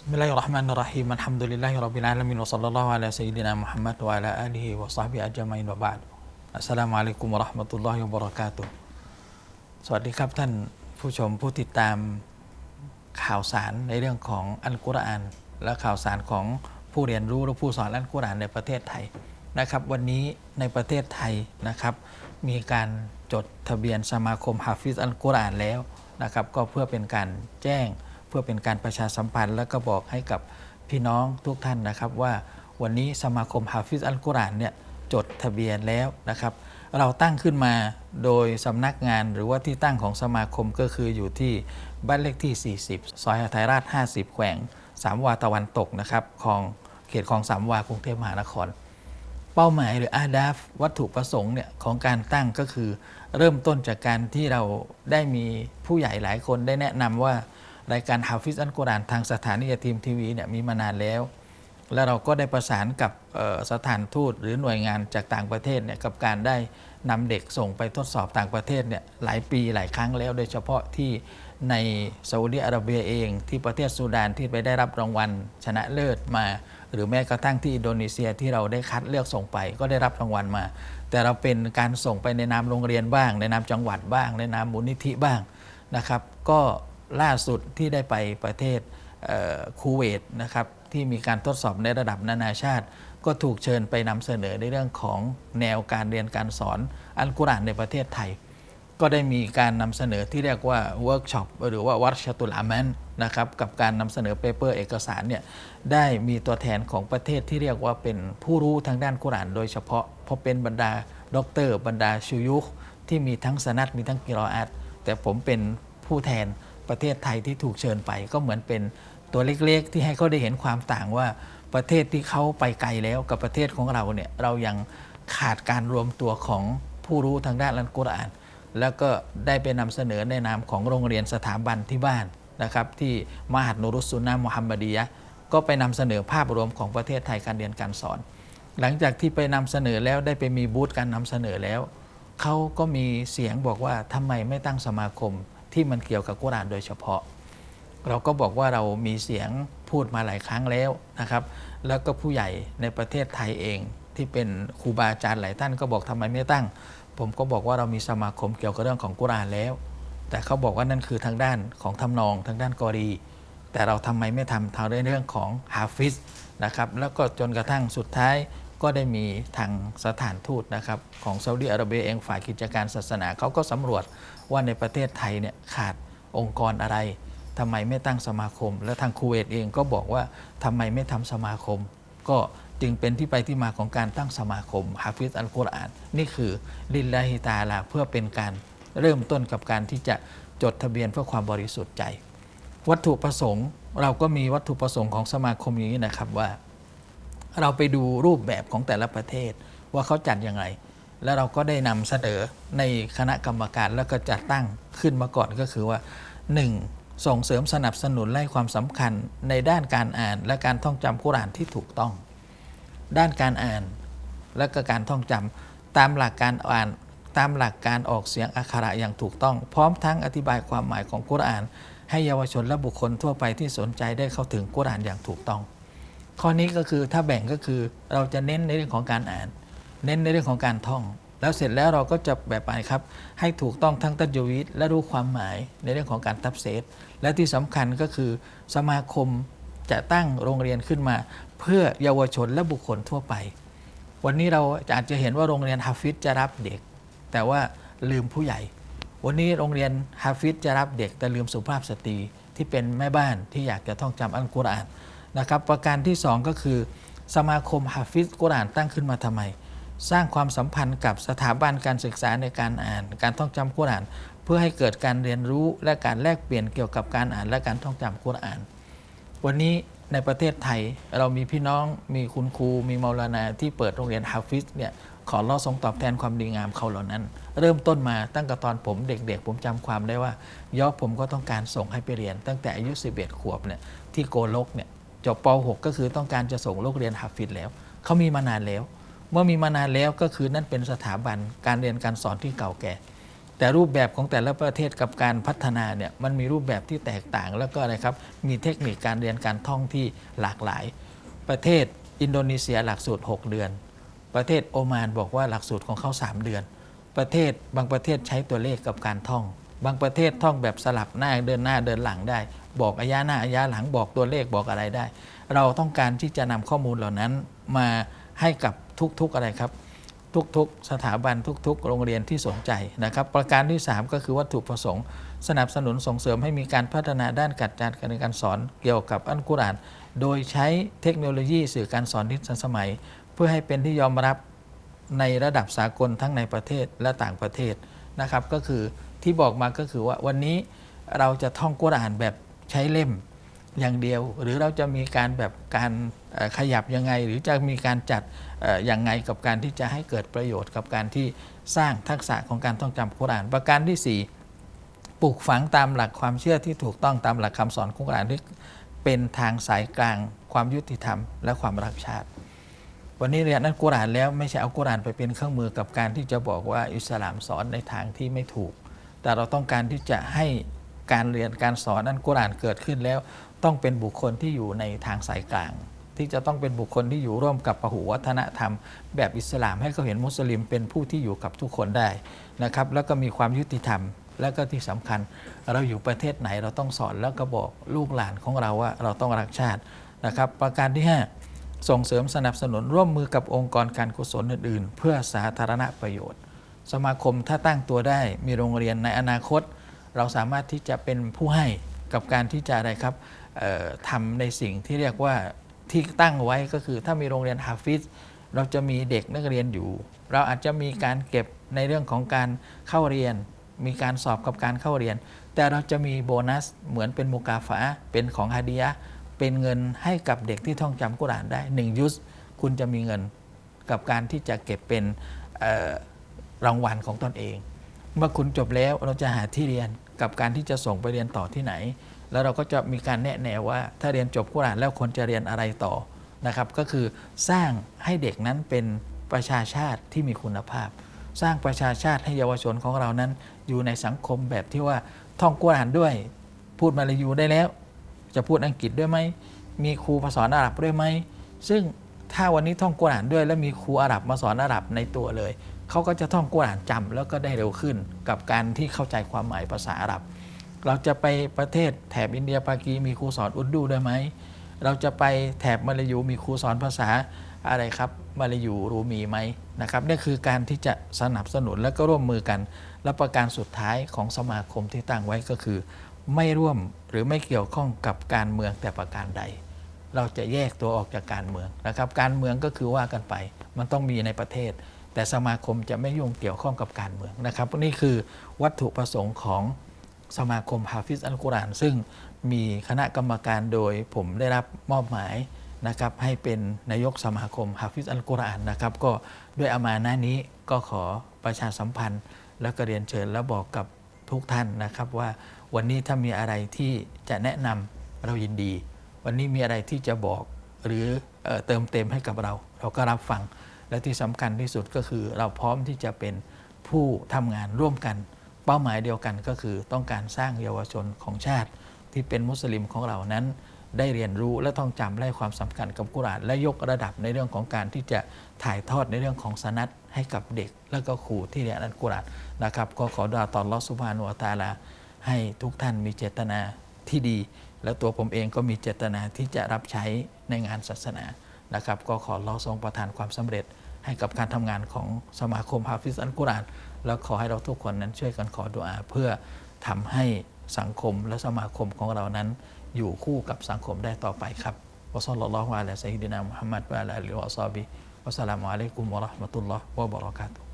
بسم الله الرحمن الرحيم الحمد لله رب العالمين وصلى الله على سيدنا محمد وعلى آله وصحبه أجمعين وبعد السلام عليكم ورحمة الله وبركاته สวัสดีครับท่านผู้ชมผู้ติดตามข่าวสารในเรื่องของอัลกุรอาน และข่าวสารของผู้เรียนรู้และผู้สอนอัลกุรอานในประเทศไทยนะครับ วันนี้ในประเทศไทยนะครับ มีการจดทะเบียนสมาคมฮาฟิซอัลกุรอานแล้วนะครับ ก็เพื่อเป็นการแจ้ง เพื่อเป็นการประชาสัมพันธ์ และก็บอกให้กับพี่น้องทุกท่านนะครับว่าวันนี้สมาคมฮาฟิซอัลกุรอานเนี่ยจดทะเบียนแล้วนะครับ เราตั้งขึ้นมาโดยสำนักงานหรือว่าที่ตั้งของสมาคมก็คืออยู่ที่บ้านเลขที่ 40 ซอยหทัยราช 50 แขวงสามวาตะวันตกนะครับของเขตของสามวากรุงเทพมหานคร เป้าหมายหรืออาดาฟวัตถุประสงค์เนี่ยของการตั้งก็คือ เริ่มต้นจากการที่เราได้มีผู้ใหญ่หลายคนได้แนะนำว่า รายการฮาฟิซอัลกุรานทางสถานีทีมทีวีเนี่ยมีมานานแล้ว แล้วเราก็ได้ประสานกับสถานทูตหรือหน่วยงานจากต่างประเทศเนี่ยกับการได้นำเด็กส่งไปทดสอบต่างประเทศเนี่ยหลายปีหลายครั้งแล้ว โดยเฉพาะที่ในซาอุดิอาระเบียเองที่ประเทศซูดานที่ไปได้รับรางวัลชนะเลิศมา หรือแม้กระทั่งที่อินโดนีเซียที่เราได้คัดเลือกส่งไปก็ได้รับรางวัลมา แต่เราเป็นการส่งไปในนามโรงเรียนบ้าง ในนามจังหวัดบ้าง ในนามมูลนิธิบ้างนะครับ ก็ ล่าสุดที่ได้ไปประเทศเคูเวตนะครับที่มีการทดสอบในระดับนานาชาติ ก็ถูกเชิญไปนำเสนอในเรื่องของแนวการเรียนการสอนอัลกุรอานในประเทศไทย ก็ได้มีการนำเสนอที่เรียกว่าเวิร์กช็อปหรือว่าวัชชตุลอามันนะครับกับการนำเสนอเปเปอร์เอกสารเนี่ยได้มีตัวแทนของประเทศที่เรียกว่าเป็นผู้รู้ทางด้านกุรอาน โดยเฉพาะเพราะเป็นบรรดาด็อกเตอร์บรรดาชูยุคที่มีทั้งสนัดมีทั้งกิรออัตแต่ผมเป็นผู้แทน ประเทศไทยที่ถูกเชิญไป ก็เหมือนเป็นตัวเล็กๆ ที่ให้เขาได้เห็นความต่างว่าประเทศที่เขาไปไกลแล้วกับประเทศของเราเนี่ยเรายังขาดการรวมตัวของผู้รู้ทางด้านอัลกุรอาน แล้วก็ได้ไปนำเสนอในนามของโรงเรียนสถาบันที่บ้านนะครับที่มหัดนุรุสซุนนะมุฮัมมัดียะก็ไปนำเสนอภาพรวมของประเทศไทยการเรียนการสอน หลังจากที่ไปนำเสนอแล้วได้ไปมีบูธการนำเสนอแล้วเขาก็มีเสียงบอกว่าทำไมไม่ตั้งสมาคม ที่มันเกี่ยวกับกุรานโดยเฉพาะ เราก็บอกว่าเรามีเสียงพูดมาหลายครั้งแล้วนะครับ แล้วก็ผู้ใหญ่ในประเทศไทยเองที่เป็นครูบาอาจารย์หลายท่านก็บอกทำไมไม่ตั้ง ผมก็บอกว่าเรามีสมาคมเกี่ยวกับเรื่องของกุรานแล้ว แต่เขาบอกว่านั่นคือทางด้านของทำนองทางด้านกอรี แต่เราทำไมไม่ทำทางเรื่องของฮาฟิซนะครับแล้วก็จนกระทั่งสุดท้าย ก็ได้มีทางสถานทูตนะครับของซาอุดิอาระเบียเองฝ่ายกิจการศาสนาเขาก็สำรวจว่าในประเทศไทยเนี่ยขาดองค์กรอะไรทำไมไม่ตั้งสมาคม และทางคูเวตเองก็บอกว่าทำไมไม่ทำสมาคม ก็จึงเป็นที่ไปที่มาของการตั้งสมาคมฮาฟิซอัลกุรอาน นี่คือลิลลาฮิตาลาเพื่อเป็นการเริ่มต้นกับการที่จะจดทะเบียนเพื่อความบริสุทธิ์ใจ วัตถุประสงค์ เราก็มีวัตถุประสงค์ของสมาคมอย่างนี้นะครับว่า เราไปดูรูปแบบของแต่ละประเทศว่าเขาจัดยังไง แล้วเราก็ได้นำเสนอในคณะกรรมการแล้วก็จัดตั้งขึ้นมาก่อนก็คือว่า 1. ส่งเสริมสนับสนุนและให้ความสำคัญในด้านการอ่าน และการท่องจำกุรานที่ถูกต้อง ด้านการอ่าน และก็การท่องจำตามหลักการอ่านตามหลักการออกเสียงอักขระอย่างถูกต้อง พร้อมทั้งอธิบายความหมายของกุราน ให้เยาวชนและบุคคลทั่วไปที่สนใจได้เข้าถึงกุรานอย่างถูกต้อง ข้อนี้ก็คือถ้าแบ่งก็คือเราจะเน้นในเรื่องของการอ่าน เน้นในเรื่องของการท่อง แล้วเสร็จแล้วเราก็จะแบบไปครับ ให้ถูกต้องทั้งตัจวิตและรู้ความหมายในเรื่องของการทับเซตและที่สำคัญก็คือสมาคมจะตั้งโรงเรียนขึ้นมา เพื่อเยาวชนและบุคคลทั่วไป วันนี้เราอาจจะเห็นว่าโรงเรียนฮาฟิซจะรับเด็ก แต่ว่าลืมผู้ใหญ่ วันนี้โรงเรียนฮาฟิซจะรับเด็ก แต่ลืมสุภาพสตรีที่เป็นแม่บ้านที่อยากจะท่องจำอัลกุรอาน นะครับประการที่สองก็คือ สมาคมฮาฟิซกุรอานตั้งขึ้นมาทำไม สร้างความสัมพันธ์กับสถาบันการศึกษาในการอ่าน การท่องจำกุรอาน เพื่อให้เกิดการเรียนรู้และการแลกเปลี่ยนเกี่ยวกับการอ่านและการท่องจำกุรอาน วันนี้ในประเทศไทยเรามีพี่น้องมีคุณครูมีมาลานาที่เปิดโรงเรียนฮาฟิซเนี่ยขอรอทรงตอบแทนความดีงามเขาเหล่านั้น เริ่มต้นมาตั้งแต่ตอนผมเด็กๆ ผมจำความได้ว่ายอกผมก็ต้องการส่งให้ไปเรียน ตั้งแต่อายุ 11 ขวบเนี่ยที่โกลกเนี่ย จบป .6 ก็คือต้องการจะส่งลูกเรียนฮาฟิซแล้ว เขามีมานานแล้ว เมื่อมีมานานแล้วก็คือนั่นเป็นสถาบันการเรียนการสอนที่เก่าแก่แแต่รูปแบบของแต่ละประเทศกับการพัฒนาเนี่ยมันมีรูปแบบที่แตกต่างแล้วก็อะไรครับมีเทคนิคการเรียนการท่องที่หลากหลาย ประเทศอินโดนีเซียหลักสูตร 6 เดือน ประเทศโอมานบอกว่าหลักสูตรของเขา 3 เดือน ประเทศบางประเทศใช้ตัวเลขกับการท่อง บางประเทศท่องแบบสลับหน้าเดินหน้าเดินหลังได้ บอกอายะหน้าอายะหลังบอกตัวเลขบอกอะไรได้ เราต้องการที่จะนำข้อมูลเหล่านั้นมาให้กับทุกๆอะไรครับ ทุกๆ สถาบันทุก ๆ โรงเรียนที่สนใจนะครับ ประการที่ 3 ก็คือวัตถุประสงค์สนับสนุนส่งเสริมให้มีการพัฒนาด้านการจัดการการสอนเกี่ยวกับอัลกุรอาน โดยใช้เทคโนโลยีสื่อการสอนที่ทันสมัย เพื่อให้เป็นที่ยอมรับในระดับสากลทั้งในประเทศและต่างประเทศนะครับ ก็คือ ที่บอกมาก็คือว่าวันนี้เราจะท่องกุรอานแบบใช้เล่มอย่างเดียว หรือเราจะมีการแบบการขยับยังไง หรือจะมีการจัดเอ่อยังไงกับการที่จะให้เกิดประโยชน์กับการที่สร้างทักษะของการท่องจำกุรอาน ประการที่ 4 ปลูกฝังตามหลักความเชื่อที่ถูกต้องตามหลักคำสอนของกุรอานที่เป็นทางสายกลางความยุติธรรม และความรักชาติ วันนี้เรียนนักกุรอานแล้วไม่ใช่เอากุรอานไปเป็นเครื่องมือกับการที่จะบอกว่าอิสลามสอนในทางที่ไม่ถูก แต่เราต้องการที่จะให้การเรียนการสอนนั้นกุรานเกิดขึ้นแล้ว ต้องเป็นบุคคลที่อยู่ในทางสายกลาง ที่จะต้องเป็นบุคคลที่อยู่ร่วมกับปหุวัฒนธรรม แบบอิสลามให้เขาเห็นมุสลิมเป็นผู้ที่อยู่กับทุกคนได้นะครับแล้วก็มีความยุติธรรมแล้วก็ที่สำคัญเราอยู่ประเทศไหนเราต้องสอนแล้วก็บอกลูกหลานของเราว่าเราต้องรักชาตินะครับ ประการที่ 5 ส่งเสริมสนับสนุนร่วมมือกับองค์กรการกุศลอื่น ๆ เพื่อสาธารณประโยชน์ สมาคมถ้าตั้งตัวได้มีโรงเรียนในอนาคต เราสามารถที่จะเป็นผู้ให้กับการที่จะอะไรครับทำในสิ่งที่เรียกว่าที่ตั้งไว้ก็คือถ้ามีโรงเรียนฮาฟิซเราจะมีเด็กนักเรียนอยู่ เราอาจจะมีการเก็บในเรื่องของการเข้าเรียน มีการสอบกับการเข้าเรียน แต่เราจะมีโบนัสเหมือนเป็นมุกาฟะเป็นของฮาดียะเป็นเงินให้กับเด็กที่ท่องจำกุรานได้หนึ่งยุสคุณจะมีเงินกับการที่จะเก็บเป็น รางวัลของตนเอง เมื่อคุณจบแล้วเราจะหาที่เรียนกับการที่จะส่งไปเรียนต่อที่ไหน แล้วเราก็จะมีการแนะแนวว่า ถ้าเรียนจบกุรานแล้วควรจะเรียนอะไรต่อนะครับ ก็คือสร้างให้เด็กนั้นเป็นประชาชาติที่มีคุณภาพ สร้างประชาชาติให้เยาวชนของเรานั้น อยู่ในสังคมแบบที่ว่าท่องกุรานด้วย พูดมาลายูได้แล้ว จะพูดอังกฤษด้วยไหมมีครูมาสอนอาหรับด้วยไหมซึ่งถ้าวันนี้ท่องกุรานด้วยแล้วมีครูอาหรับมาสอนอาหรับในตัวเลย เขาก็จะท่องกุรอานจำแล้วก็ได้เร็วขึ้น กับการที่เข้าใจความหมายภาษาอาหรับ เราจะไปประเทศแถบอินเดียปากีมีครูสอนอุรดูได้ไหมเราจะไปแถบมาลายูมีครูสอนภาษาอะไรครับมาลายูรูมีไหมนะครับนี่คือการที่จะสนับสนุนและก็ร่วมมือกัน และประการสุดท้ายของสมาคมที่ตั้งไว้ก็คือ ไม่ร่วมหรือไม่เกี่ยวข้องกับการเมืองแต่ประการใด เราจะแยกตัวออกจากการเมืองนะครับ การเมืองก็คือว่ากันไป มันต้องมีในประเทศ แต่สมาคมจะไม่ยุ่งเกี่ยวข้องกับการเมืองนะครับนี่คือวัตถุประสงค์ของสมาคมฮาฟิซอัลกุรอานซึ่งมีคณะกรรมการโดยผมได้รับมอบหมายนะครับให้เป็นนายกสมาคมฮาฟิซอัลกุรอานนะครับก็ด้วยอามานะนี้ก็ขอประชาสัมพันธ์ แล้วก็เรียนเชิญแล้วบอกกับทุกท่านนะครับว่าวันนี้ถ้ามีอะไรที่จะแนะนำเรายินดี วันนี้มีอะไรที่จะบอกหรือเออเติมเต็มให้กับเรา เราก็รับฟัง และที่สำคัญที่สุดก็คือเราพร้อมที่จะเป็นผู้ทำงานร่วมกัน เป้าหมายเดียวกันก็คือต้องการสร้างเยาวชนของชาติ ที่เป็นมุสลิมของเรานั้น ได้เรียนรู้และต้องจำและให้ความสำคัญกับกุรอานและยกระดับในเรื่องของการที่จะถ่ายทอดในเรื่องของสนัตให้กับเด็ก และก็ครูที่เรียนอัลกุรอานนะครับ ก็ขอดอาตอนลอสุภานุวะตาลา ให้ทุกท่านมีเจตนาที่ดี และตัวผมเองก็มีเจตนาที่จะรับใช้ในงานศาสนานะครับ ก็ขอรอทรงประทานความสำเร็จ ให้กับการทำงานของสมาคมฮาฟิซอันกุราน แล้วขอให้เราทุกคนนั้นช่วยกันขอดุอาเพื่อทำให้สังคมและสมาคมของเรานั้น อยู่คู่กับสังคมได้ต่อไปครับวะซัลลัลลอฮุอะลัยฮิวะซัลลัมมุฮัมมัดวะอะลาอาลิฮิวะซาบิวะสลามุอะลัยกุมวะราะห์มะตุลลอฮ์วะบะเราะกาตุฮ์